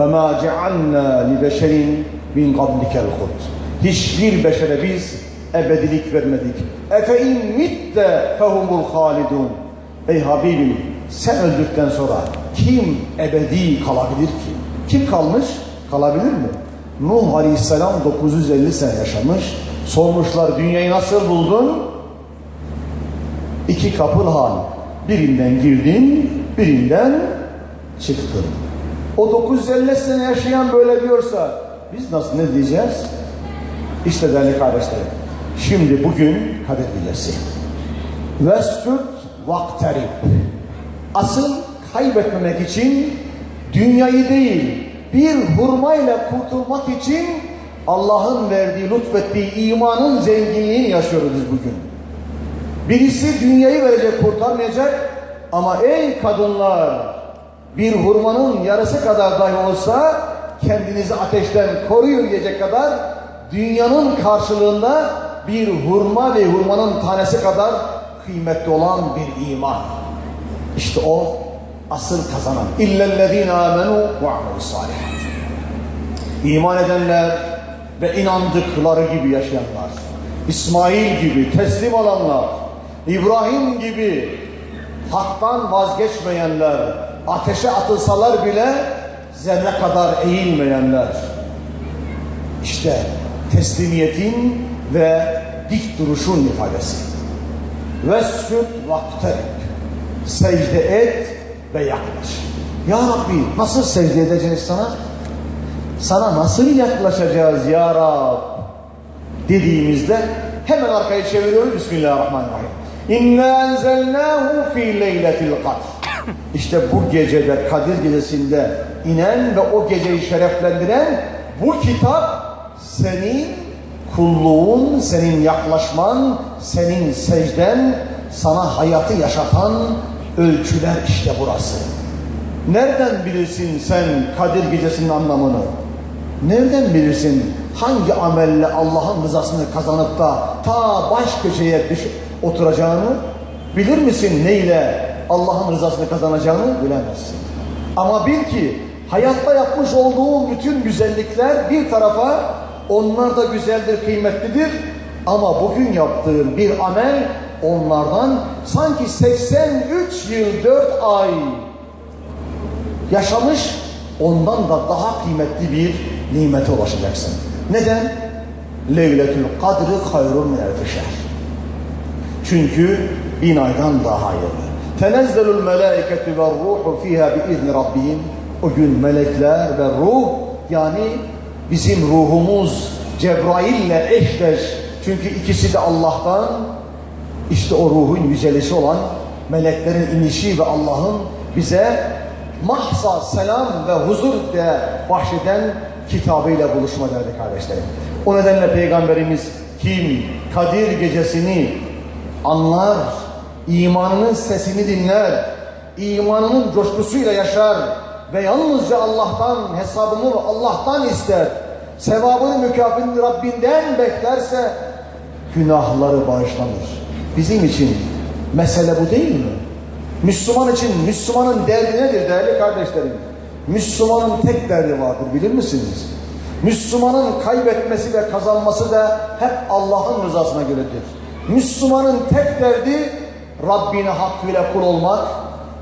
Ve ma cealna li beşerin min qablikel hud. Hiçbir beşere biz ebedilik vermedik. Efe in mitte fehumul halidun. Ey Habibim sen öldükten sonra kim ebedi kalabilir ki? Kim kalmış? Kalabilir mi? Nuh Aleyhisselam 950 sene yaşamış. Sormuşlar dünyayı nasıl buldun? İki kapıl hal. Birinden girdin, birinden çıktın. O 950 sene yaşayan böyle diyorsa biz nasıl ne diyeceğiz? İşte değerli kardeşlerim. Şimdi bugün Kadir Gecesi. Vescud vakterib. Asıl kaybetmemek için dünyayı değil bir hurmayla kurtulmak için Allah'ın verdiği, lütfettiği imanın zenginliğini yaşıyoruz biz bugün. Birisi dünyayı verecek, kurtarmayacak ama ey kadınlar bir hurmanın yarısı kadar dahi olsa kendinizi ateşten koruyun diyecek kadar dünyanın karşılığında bir hurma ve hurmanın tanesi kadar kıymetli olan bir iman. İşte o asıl kazanan. İllellezine amenu ve amelu salihat. İman edenler ve inandıkları gibi yaşayanlar. İsmail gibi teslim olanlar. İbrahim gibi haktan vazgeçmeyenler. Ateşe atılsalar bile zerre kadar eğilmeyenler. İşte teslimiyetin ve dik duruşun ifadesi. Vescud vakterib. Secde et ve yaklaş. Ya Rabbi nasıl secde edeceğiz sana? Sana nasıl yaklaşacağız ya Rab? Dediğimizde hemen arkayı çeviriyoruz. Bismillahirrahmanirrahim. İnna enzelnahu fi leyletil kadr. İşte bu gecede Kadir gecesinde inen ve o geceyi şereflendiren bu kitap senin kulluğun, senin yaklaşman, senin secden, sana hayatı yaşatan ölçüler işte burası. Nereden bilirsin sen Kadir gecesinin anlamını? Nereden bilirsin hangi amelle Allah'ın rızasını kazanıp da ta baş köşeye oturacağını? Bilir misin neyle Allah'ın rızasını kazanacağını bilemezsin. Ama bil ki hayatta yapmış olduğun bütün güzellikler bir tarafa onlar da güzeldir, kıymetlidir. Ama bugün yaptığın bir amel onlardan sanki 83 yıl 4 ay yaşamış ondan da daha kıymetli bir nimete ulaşacaksın. Neden? Leyletül kadri hayrun min. Çünkü bin aydan daha hayırlı. Tenezzelul melâiketu ve ruhu fiha biizni rabbihim. O gün melekler ve ruh yani bizim ruhumuz Cebrail'le eşleş. Çünkü ikisi de Allah'tan işte o ruhun yücelişi olan meleklerin inişi ve Allah'ın bize mahsa selam ve huzur de bahşeden kitabıyla buluşma derdi kardeşlerim. O nedenle Peygamberimiz kim Kadir gecesini anlar, imanının sesini dinler, imanının coşkusuyla yaşar ve yalnızca Allah'tan hesabını Allah'tan ister, sevabını mükafatını Rabbinden beklerse günahları bağışlanır. Bizim için mesele bu değil mi? Müslüman için Müslümanın derdi nedir değerli kardeşlerim? Müslümanın tek derdi vardır bilir misiniz? Müslümanın kaybetmesi ve kazanması da hep Allah'ın rızasına göredir. Müslümanın tek derdi Rabbine hakkıyla kul olmak,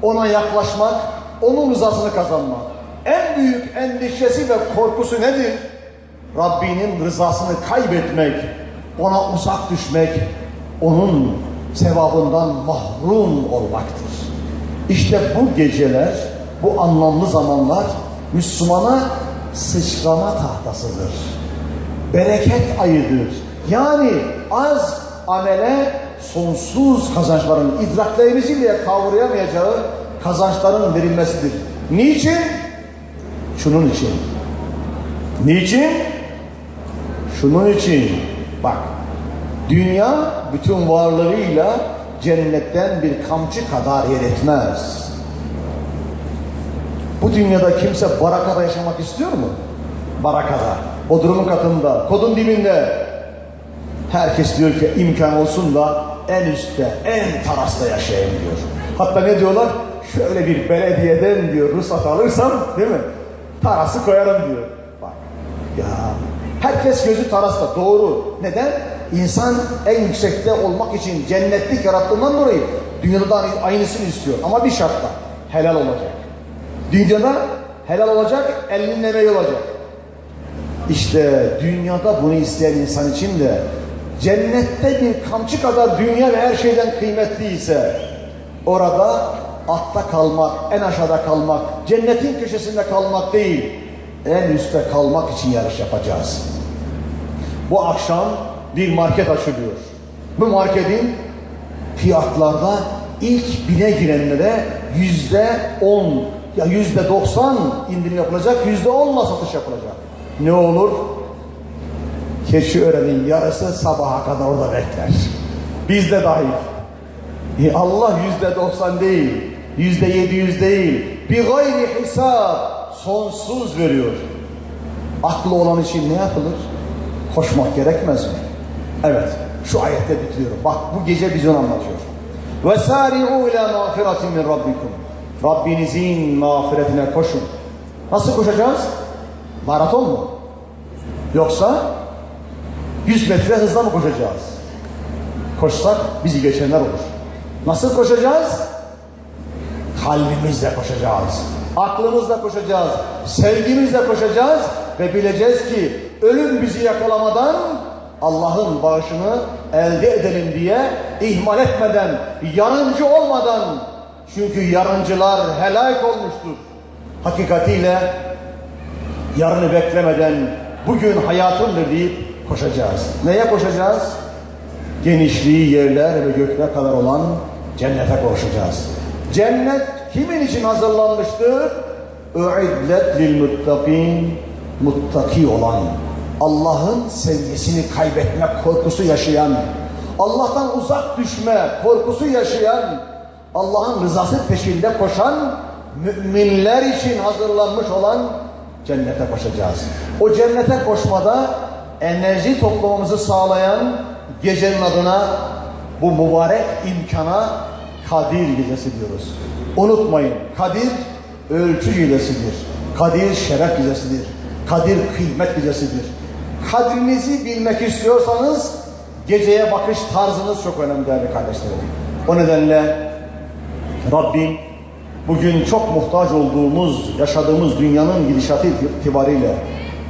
ona yaklaşmak, onun rızasını kazanmak. En büyük endişesi ve korkusu nedir? Rabbinin rızasını kaybetmek, ona uzak düşmek, onun sevabından mahrum olmaktır. İşte bu geceler, bu anlamlı zamanlar Müslümana sıçrama tahtasıdır. Bereket ayıdır. Yani az amele sonsuz kazançların idraklerimizi bile kavrayamayacağı kazançların verilmesidir. Niçin? Şunun için. Niçin? Şunun için. Bak, dünya bütün varlığıyla cennetten bir kamçı kadar yer etmez. Bu dünyada kimse barakada yaşamak istiyor mu? Barakada. Bodrumun katında, kodun dibinde. Herkes diyor ki imkan olsun da en üstte, en tarasta yaşayayım diyor. Hatta ne diyorlar? Şöyle bir belediyeden diyor ruhsat alırsam değil mi? Tarası koyarım diyor. Bak ya herkes gözü tarasta doğru. Neden? İnsan en yüksekte olmak için cennetlik yarattığından dolayı dünyada da aynısını istiyor. Ama bir şartla helal olacak. Dünyada helal olacak, elinin emeği olacak. İşte dünyada bunu isteyen insan için de cennette bir kamçı kadar dünya ve her şeyden kıymetliyse orada altta kalmak, en aşağıda kalmak, cennetin köşesinde kalmak değil, en üstte kalmak için yarış yapacağız. Bu akşam bir market açılıyor. Bu marketin fiyatlarda ilk bine girenlere yüzde on ya yüzde doksan indirim yapılacak, yüzde onla satış yapılacak. Ne olur? Keçi öğrenin yarısı sabaha kadar orada bekler. Biz de dahil. E Allah yüzde doksan değil, yüzde yedi yüz değil. Bir gayri hesap sonsuz veriyor. Aklı olan için ne yapılır? Koşmak gerekmez mi? Evet, şu ayette bitiriyorum. Bak bu gece bize onu anlatıyor. وَسَارِعُوا اِلَى مَغْفِرَةٍ مِنْ رَبِّكُمْ Rabbinizin mağfiretine koşun. Nasıl koşacağız? Maraton mu? Yoksa 100 metre hızla mı koşacağız? Koşsak bizi geçenler olur. Nasıl koşacağız? Kalbimizle koşacağız. Aklımızla koşacağız. Sevgimizle koşacağız. Ve bileceğiz ki ölüm bizi yakalamadan Allah'ın bağışını elde edelim diye ihmal etmeden, yarıncı olmadan çünkü yarıncılar helak olmuştur. Hakikatiyle yarını beklemeden bugün hayatımdır deyip koşacağız. Neye koşacağız? Genişliği yerler ve gökler kadar olan cennete koşacağız. Cennet kimin için hazırlanmıştır? Ü'idlet lil muttakin muttaki olan Allah'ın sevgisini kaybetme korkusu yaşayan Allah'tan uzak düşme korkusu yaşayan Allah'ın rızası peşinde koşan müminler için hazırlanmış olan cennete koşacağız. O cennete koşmada enerji toplamamızı sağlayan gecenin adına bu mübarek imkana Kadir gecesi diyoruz. Unutmayın Kadir ölçü gecesidir. Kadir şeref gecesidir. Kadir kıymet gecesidir. Kadrinizi bilmek istiyorsanız geceye bakış tarzınız çok önemli değerli kardeşlerim. O nedenle Rabbim bugün çok muhtaç olduğumuz, yaşadığımız dünyanın gidişatı itibariyle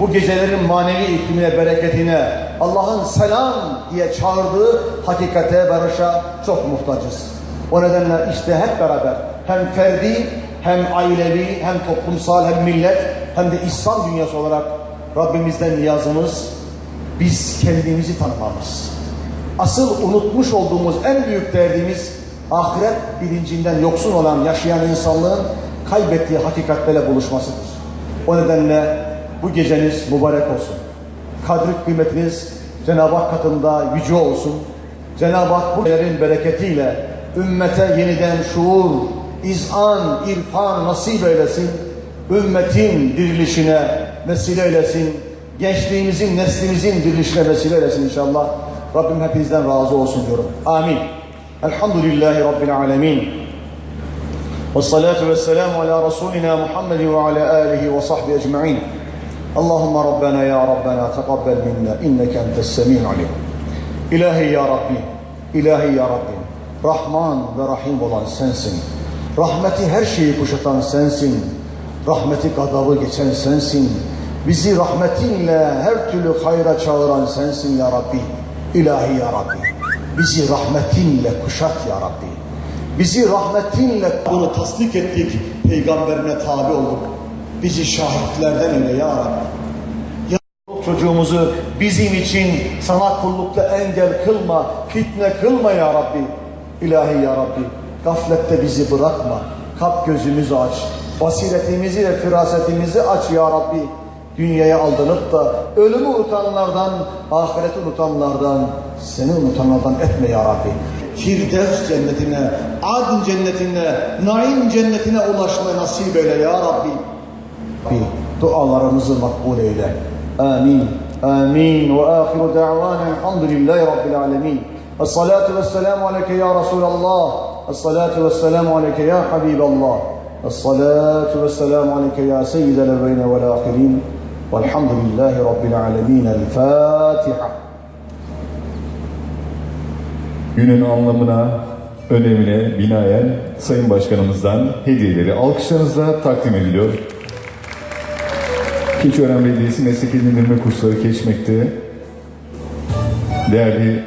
bu gecelerin manevi iklimine, bereketine, Allah'ın selam diye çağırdığı hakikate, barışa çok muhtacız. O nedenle işte hep beraber hem ferdi, hem ailevi, hem toplumsal, hem millet, hem de İslam dünyası olarak Rabbimizden niyazımız biz kendimizi tanımamız. Asıl unutmuş olduğumuz en büyük derdimiz ahiret bilincinden yoksun olan yaşayan insanlığın kaybettiği hakikatlerle buluşmasıdır. O nedenle bu geceniz mübarek olsun. Kadri kıymetiniz Cenab-ı Hak katında yüce olsun. Cenab-ı Hak bu gecelerin bereketiyle ümmete yeniden şuur, izan, irfan nasip eylesin. Ümmetin dirilişine vesile eylesin. Gençliğimizin, neslimizin dirilişine vesile eylesin inşallah. Rabbim hepinizden razı olsun diyorum. Amin. Elhamdülillahi Rabbil alemin. Ve salatu ve selamu ala Resulina Muhammed ve ala alihi ve sahbihi ecma'in. اللهم ربنا يا ربنا تقبل منا إنك أنت السميع العليم İlahi ya Rabbi, İlahi ya Rabbi, Rahman ve Rahim olan sensin. Rahmeti her şeyi kuşatan sensin. Rahmeti gadabı geçen sensin. Bizi rahmetinle her türlü hayra çağıran sensin ya Rabbi. İlahi ya Rabbi. Bizi rahmetinle kuşat ya Rabbi. Bizi rahmetinle bunu tasdik ettik. Peygamberine tabi olduk. Bizi şahitlerden eyle ya Rabbi. Çocuğumuzu bizim için sana kullukta engel kılma, fitne kılma ya Rabbi. İlahi ya Rabbi, gaflette bizi bırakma. Kalp gözümüzü aç, basiretimizi ve firasetimizi aç ya Rabbi. Dünyaya aldanıp da ölümü unutanlardan, ahireti unutanlardan, seni unutanlardan etme ya Rabbi. Firdevs cennetine, adın cennetine, naim cennetine ulaşmayı nasip eyle ya Rabbi. Rabbi dualarımızı makbul eyle. Amin. Amin. Ve ahiru da'vanen elhamdülillahi rabbil alemin. Esselatu vesselamu aleyke ya Resulallah. Esselatu vesselamu aleyke ya Habiballah. Esselatu vesselamu aleyke ya seyyidel evveyne vel ahirin. Velhamdülillahi rabbil alemin. El Fatiha. Günün anlamına, önemine binaen Sayın Başkanımızdan hediyeleri alkışlarınızla takdim ediliyor. Keçiören Belediyesi Meslek Edindirme Kursları Keşmek'te. Değerli